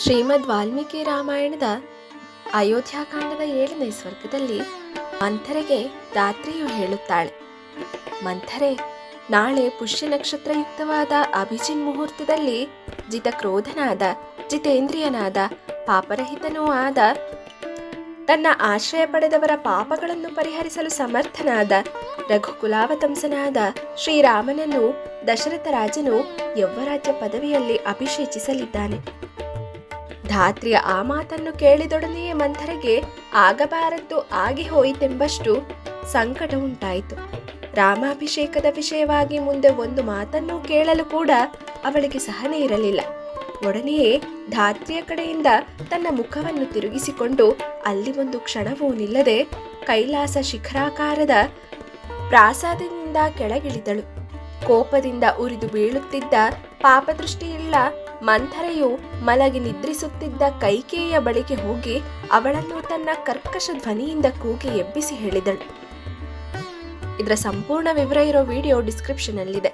ಶ್ರೀಮದ್ ವಾಲ್ಮೀಕಿ ರಾಮಾಯಣದ ಅಯೋಧ್ಯಾಕಾಂಡದ ಏಳನೇ ಸ್ವರ್ಗದಲ್ಲಿ ಮಂಥರೆಗೆ ದಾತ್ರಿಯು ಹೇಳುತ್ತಾಳೆ, ಮಂಥರೆ, ನಾಳೆ ಪುಷ್ಯ ನಕ್ಷತ್ರಯುಕ್ತವಾದ ಅಭಿಜಿನ್ ಮುಹೂರ್ತದಲ್ಲಿ ಜಿತಕ್ರೋಧನಾದ, ಜಿತೇಂದ್ರಿಯನಾದ, ಪಾಪರಹಿತನೂ ಆದ, ತನ್ನ ಆಶ್ರಯ ಪಡೆದವರ ಪಾಪಗಳನ್ನು ಪರಿಹರಿಸಲು ಸಮರ್ಥನಾದ, ರಘುಕುಲಾವತಂಸನಾದ ಶ್ರೀರಾಮನನ್ನು ದಶರಥ ರಾಜನು ಯೌವರಾಜ್ಯ ಪದವಿಯಲ್ಲಿ ಅಭಿಷೇಚಿಸಲಿದ್ದಾನೆ. ಧಾತ್ರಿಯ ಆ ಮಾತನ್ನು ಕೇಳಿದೊಡನೆಯೇ ಮಂಥರಿಗೆ ಆಗಬಾರದ್ದು ಆಗಿ ಹೋಯಿತೆಂಬಷ್ಟು ಸಂಕಟ ಉಂಟಾಯಿತು. ರಾಮಾಭಿಷೇಕದ ವಿಷಯವಾಗಿ ಮುಂದೆ ಒಂದು ಮಾತನ್ನು ಕೇಳಲು ಕೂಡ ಅವಳಿಗೆ ಸಹನೆ ಇರಲಿಲ್ಲ. ಒಡನೆಯೇ ಧಾತ್ರಿಯ ಕಡೆಯಿಂದ ತನ್ನ ಮುಖವನ್ನು ತಿರುಗಿಸಿಕೊಂಡು ಅಲ್ಲಿ ಒಂದು ಕ್ಷಣವೂ ನಿಲ್ಲದೆ ಕೈಲಾಸ ಶಿಖರಾಕಾರದ ಪ್ರಾಸಾದದಿಂದ ಕೆಳಗಿಳಿದಳು. ಕೋಪದಿಂದ ಉರಿದು ಬೀಳುತ್ತಿದ್ದ ಪಾಪದೃಷ್ಟಿಯುಳ್ಳ ಮಂಥರೆಯು ಮಲಗಿ ನಿದ್ರಿಸುತ್ತಿದ್ದ ಕೈಕೇಯ ಬಳಿಗೆ ಹೋಗಿ ಅವಳನ್ನು ತನ್ನ ಕರ್ಕಶ ಧ್ವನಿಯಿಂದ ಕೂಗಿ ಎಬ್ಬಿಸಿ ಹೇಳಿದಳು. ಇದರ ಸಂಪೂರ್ಣ ವಿವರ ಇರೋ ವಿಡಿಯೋ ಡಿಸ್ಕ್ರಿಪ್ಷನ್ ಅಲ್ಲಿದೆ